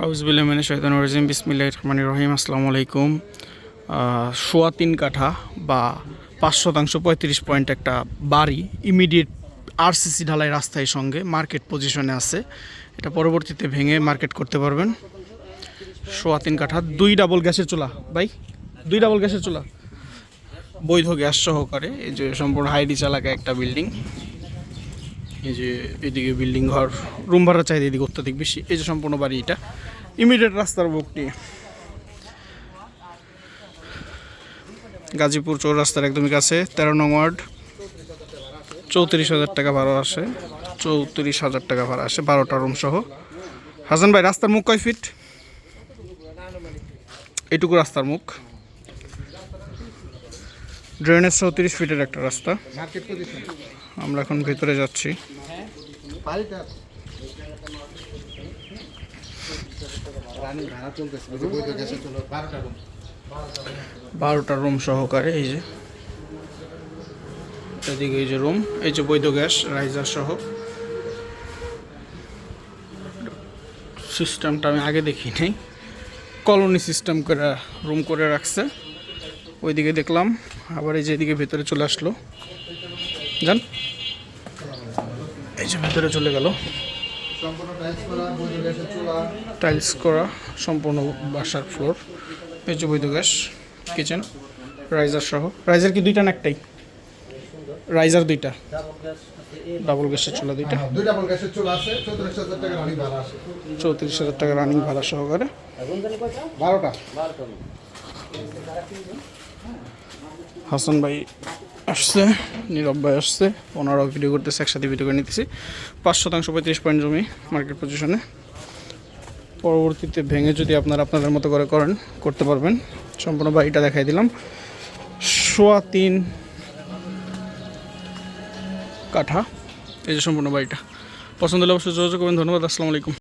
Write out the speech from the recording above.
আউজবিল্লামিনে শৈতান রাজিম। বিসমিল্লাহ রহমান রহিম। আসসালামু আলাইকুম। সোয়া তিন কাঠা বা পাঁচ শতাংশ পঁয়ত্রিশ পয়েন্ট একটা বাড়ি ইমিডিয়েট আরসিসি ঢালাই রাস্তায় সঙ্গে মার্কেট পজিশনে আছে। এটা পরবর্তীতে ভেঙে মার্কেট করতে পারবেন। সোয়া তিন কাঠা, দুই ডাবল গ্যাসের চুলা। ভাই, দুই ডাবল গ্যাসের চুলা। বৈধ গ্যাস সহকারে, এই যে সম্পূর্ণ হাইডিচ এলাকায় একটা বিল্ডিং। এই যে এদিকে বিল্ডিং ঘর রুম ভাড়া চাহিদা এদিকে অত্যাধিক বেশি, এই যে সম্পূর্ণ বাড়ি এটা। ইমিডিয়েট রাস্তার বুকটি গাজীপুর চৌরাস্তার একদমই কাছে, তেরো নং ওয়ার্ড। চৌত্রিশ হাজার টাকা ভাড়া আসে, চৌত্রিশ হাজার টাকা ভাড়া আসে, বারোটা রুম সহ। হাসান ভাই, রাস্তার মুখ কয় ফিট এটুকু রাস্তার মুখ। ড্রেনেজ চৌত্রিশ ফিটের একটা রাস্তা। আমরা এখন ভিতরে যাচ্ছি। বারোটা রুম সহকারে, এই যে। এদিকে এই যে রুম এই যে বৈধ গ্যাস রাইজার সহ। সিস্টেমটা আমি আগে দেখি নাই। কলোনি সিস্টেম করে রুম করে রাখছে। ওইদিকে দেখলাম। আবার এই যে এদিকে ভেতরে চলে আসলো। যান। এই যে ভেতরে চলে গেল। টাইলস করা সম্পূর্ণ বাসার ফ্লোর। এই যে বৈধ গ্যাস কিচেন রাইজার সহ। রাইজার কি দুইটা না একটাই? রাইজার দুইটা। ডাবল গ্যাসের চুলা দুইটা। দুই ডাবল গ্যাসের চুলা আছে চৌত্রিশ হাজার টাকা রানী ভাড়া আছে চৌত্রিশ হাজার টাকা রানিং ভাড়া সহকারে বারোটা। হাসান ভাই আসছে, নীরব ভাই আসছে। ওনারাও ভিডিও করতেছে, একসাথে ভিডিও করে নিতেছি। পাঁচ শতাংশ পঁয়ত্রিশ পয়েন্ট জমি মার্কেট পজিশনে পরবর্তীতে ভেঙে যদি আপনারা আপনাদের মতো করে করেন, করতে পারবেন। সম্পূর্ণ বাড়িটা দেখাই দিলাম। সোয়া তিন কাঠা। এই যে সম্পূর্ণ বাড়িটা। পছন্দ হলে অবশ্যই যোগাযোগ করবেন। ধন্যবাদ, আসসালামু আলাইকুম।